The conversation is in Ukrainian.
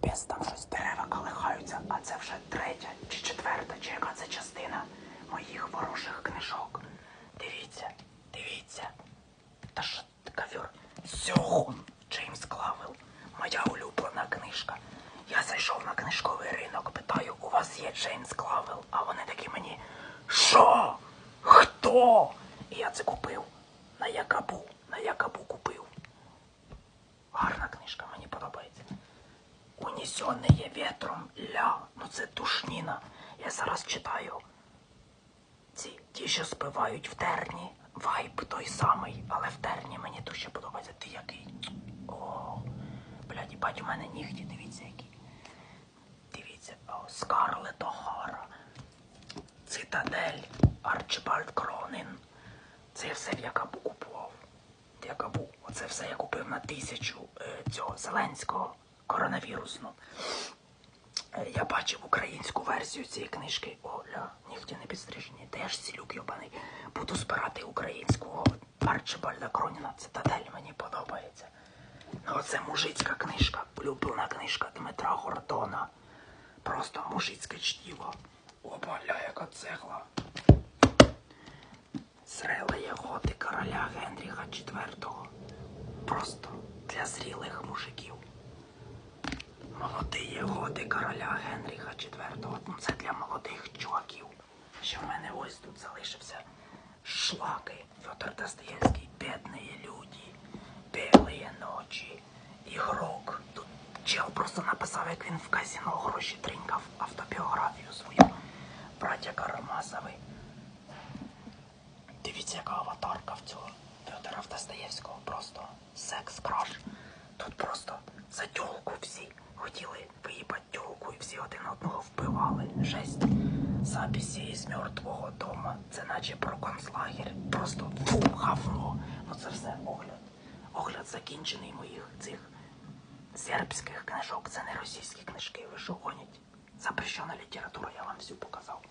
Капець, там щось дерева колихаються, а це вже третя чи четверта, чи яка це частина моїх ворожих книжок. Дивіться, дивіться. Та що ковер? Сьогун Джеймс Клавел. Моя улюблена книжка. Я зайшов на книжковий ринок, питаю, у вас є Джеймс Клавел? А вони такі мені. Що? Хто? І я це купив. На Якабу. На Якабу купив. Гарна книжка. Унесене ветром ля. Ну це душніна. Я зараз читаю. Ці ті, що співають в терні. Вайб той самий, але в терні мені дуже подобається. Ти який? О, блядь, бать, у мене нігті, дивіться які. Дивіться, о, Скарлет О'Хара. Цитадель, Арчибальд Кронін. Це все в Якабу купував. Якабу. Оце все я купив на тисячу е, цього Зеленського коронавірусну. Е, Я бачив українську версію цієї книжки. Оля, нігті не підстрижені. Теж сілюк йобаний. Буду збирати українського Арчибальда Кроніна. Цитадель мені подобається. Ну, оце мужицька книжка, улюблена книжка Дмитра Гордона. Просто мужицьке чтіво. Опа, ля, яка цегла. Зреле готи короля Генріха IV. Просто для зрілих мужиків. Молоді готи короля Генріха IV. Ну це для молодих чуваків. Ще в мене ось тут залишився шлаки. Федор Достоєвський, бідні люди, білі ночі, ігрок. Тут чел просто написав, як він в казіно гроші тринькав автобіографію свою. Братя Карамазови. Дивіться, яка аватарка в цього Федора Достоєвського. Просто секс-краш. Тут просто за тьолку всі хотіли виїбати тьолку і всі один одного вбивали. Жесть. Записи із мертвого дома. Це наче про концлагер. Просто фу, говно. Ну це все огляд. Огляд закінчений моїх цих сербських книжок. Це не російські книжки, ви що гонять? Запрещена література, я вам всю показав.